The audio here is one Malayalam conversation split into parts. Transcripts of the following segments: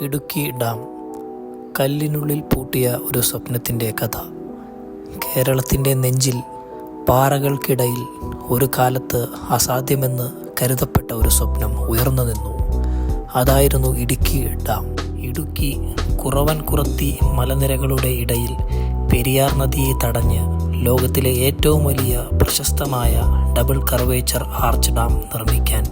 ഇടുക്കി ഡാം കല്ലിനുള്ളിൽ പൂട്ടിയ ഒരു സ്വപ്നത്തിന്റെ കഥ. കേരളത്തിന്റെ നെഞ്ചിൽ പാറകൾക്കിടയിൽ ഒരു കാലത്ത് അസാധ്യമെന്ന് കരുതപ്പെട്ട ഒരു സ്വപ്നം ഉയർന്നു നിന്നു. അതായിരുന്നു ഇടുക്കി ഡാം. ഇടുക്കി കുറവൻ കുറത്തി മലനിരകളുടെ ഇടയിൽ പെരിയാർ നദിയെ തടഞ്ഞ് ലോകത്തിലെ ഏറ്റവും വലിയ പ്രശസ്തമായ ഡബിൾ കർവേച്ചർ ആർച്ച് ഡാം നിർമ്മിക്കാൻ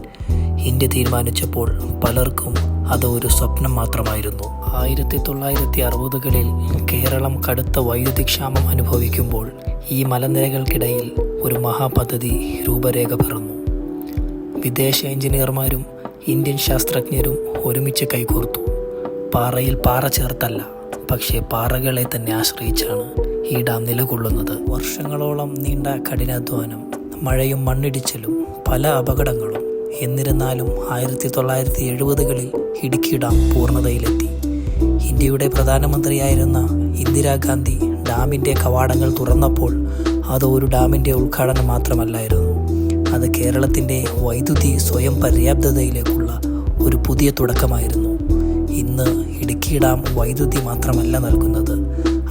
ഇന്ത്യ തീരുമാനിച്ചപ്പോൾ പലർക്കും അത് ഒരു സ്വപ്നം മാത്രമായിരുന്നു. ആയിരത്തി തൊള്ളായിരത്തി അറുപതുകളിൽ കേരളം കടുത്ത വൈദ്യുതി ക്ഷാമം അനുഭവിക്കുമ്പോൾ ഈ മലനിരകൾക്കിടയിൽ ഒരു മഹാപദ്ധതി രൂപരേഖ പിറന്നു. വിദേശ എഞ്ചിനീയർമാരും ഇന്ത്യൻ ശാസ്ത്രജ്ഞരും ഒരുമിച്ച് കൈകോർത്തു. പാറയിൽ പാറ ചേർത്തല്ല പക്ഷേ പാറകളെ തന്നെ ആശ്രയിച്ചാണ് ഈ ഡാം നിലകൊള്ളുന്നത്. വർഷങ്ങളോളം നീണ്ട കഠിനാധ്വാനം മഴയും മണ്ണിടിച്ചിലും പല അപകടങ്ങളും എന്നിരുന്നാലും ആയിരത്തി തൊള്ളായിരത്തി എഴുപതുകളിൽ ഇടുക്കി ഡാം പൂർണതയിലെത്തി. ഇന്ത്യയുടെ പ്രധാനമന്ത്രിയായിരുന്ന ഇന്ദിരാഗാന്ധി ഡാമിന്റെ കവാടങ്ങൾ തുറന്നപ്പോൾ അത് ഒരു ഡാമിന്റെ ഉദ്ഘാടനം മാത്രമല്ലായിരുന്നു. അത് കേരളത്തിന്റെ വൈദ്യുതി സ്വയം പര്യാപ്തതയിലേക്കുള്ള ഒരു പുതിയ തുടക്കമായിരുന്നു. ഇന്ന് ഇടുക്കി ഡാം വൈദ്യുതി മാത്രമല്ല നൽകുന്നത്.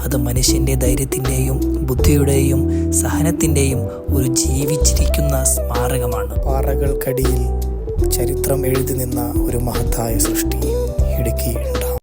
അത് മനുഷ്യന്റെ ധൈര്യത്തിന്റെയും ബുദ്ധിയുടെയും സഹനത്തിന്റെയും ഒരു ജീവിച്ചിരിക്കുന്ന സ്മാരകമാണ്. പാറകൾക്കടിയിൽ ചരിത്രം എഴുതി നിന്ന ഒരു മഹത്തായ സൃഷ്ടി ഇടുക്കി